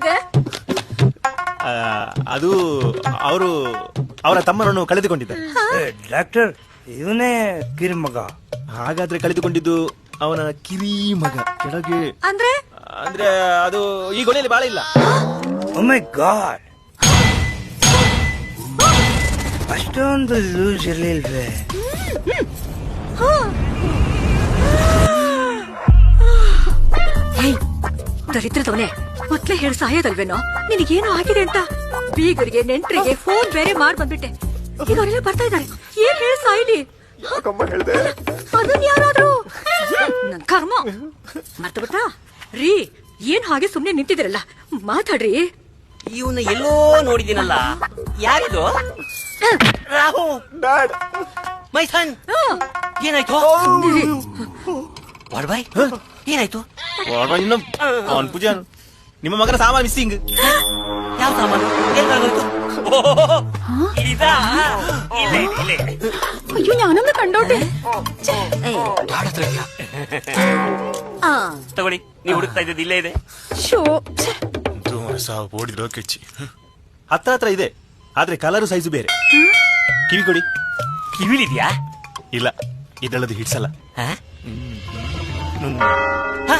ಏನಾಗಿದೆ? ಆ, ಅದು ಅವರು ಅವರ ತಮ್ಮನನ್ನು ಕಳೆದುಕೊಂಡಿದ್ದಾರೆ. ಡಾಕ್ಟರ್ ಇವನೇ ಕಿರಿ ಮಗ ಹಾಗಾದ್ರೆ ಕಳೆದುಕೊಂಡಿದ್ದು ಅವನ ಕಿರಿ ಮಗ. ಕೆಳಗೆ ಅಂದ್ರೆ? ಅಂದ್ರೆ ಅದು ಈ ಗೊನೆಯಲ್ಲಿ ಬಾಳ ಇಲ್ಲ. ಓ ಮೈ ಗಾಡ್ ಅಷ್ಟೊಂದು ಲೂಸ್ ಇರ್ಲಿಲ್ವೇ ದರಿದ್ರದವನೇ ಮೊದ್ಲೇ ಹೇಳಿ ಸಾಯೋದಲ್ವೇನೋ ನಿನಗೇನು ಆಗಿದೆ ಅಂತ? ಬೀಗರಿಗೆ ನೆಂಟ್ರಿಗೆ ಫೋನ್ ಬೇರೆ ಮಾಡ್ ಬಂದ್ಬಿಟ್ಟೆ. ಈಗ ಅವರೆಲ್ಲ ಬರ್ತಾ ಇದ್ದಾರೆ. ಏನ್ ಹೇಳಿ ಸಾಯ್ಲಿ? ಅದನ್ ಯಾರಾದ್ರೂ? ನನ್ ಕರ್ಮ. ರೀ ಏನ್ ಹಾಗೆ ಸುಮ್ನೆ ನಿಂತಿದಿರಲ್ಲ ಮಾತಾಡ್ರಿ. ಇವನ್ನ ಎಲ್ಲೋ ನೋಡಿದಿನಲ್ಲ ಯಾರಿದು? ರಾಹು. ಮೈಸನ್ ಏನಾಯ್ತು? ವಾಡ್ಬಾಯ್ ಏನಾಯ್ತು? ಅವನ್ ಪೂಜಾ ನಿಮ್ಮ ಮಗನ ಸಾಮಾನು ಮಿಸ್ಸಿಂಗ್ ಯಾವ ಸಾಮಾನು ಎಲ್ಲಾಗೋಯ್ತು ಇದಾ ಇಲ್ಲೇ ಇಲ್ಲೇ ಅಯ್ಯೋ ഞാനൊന്ന് കണ്ടോട്ടെ ಗಾಢ ಹತ್ರ ಇದ್ಯಾ? ആ ತಗೊಳ್ಳಿ ನೀವು ಹುಡುಕ್ತಾ ಇದ್ದದ್ದು ಇಲ್ಲೇ ಇದೆ ಶೋ ಹತ್ರ ಹತ್ರ ಇದೆ ಆದ್ರೆ ಕಲರು ಸೈಜು ಬೇರೆ ಕಿವಿ ಕೊಡಿ ಕಿವಿಲಿದ್ಯಾ ಇಲ್ಲ ಇದಳದು ಹಿಡ್ಸಲ್ಲ ಹಾ? ಹ್ಮ್. ಹಾ?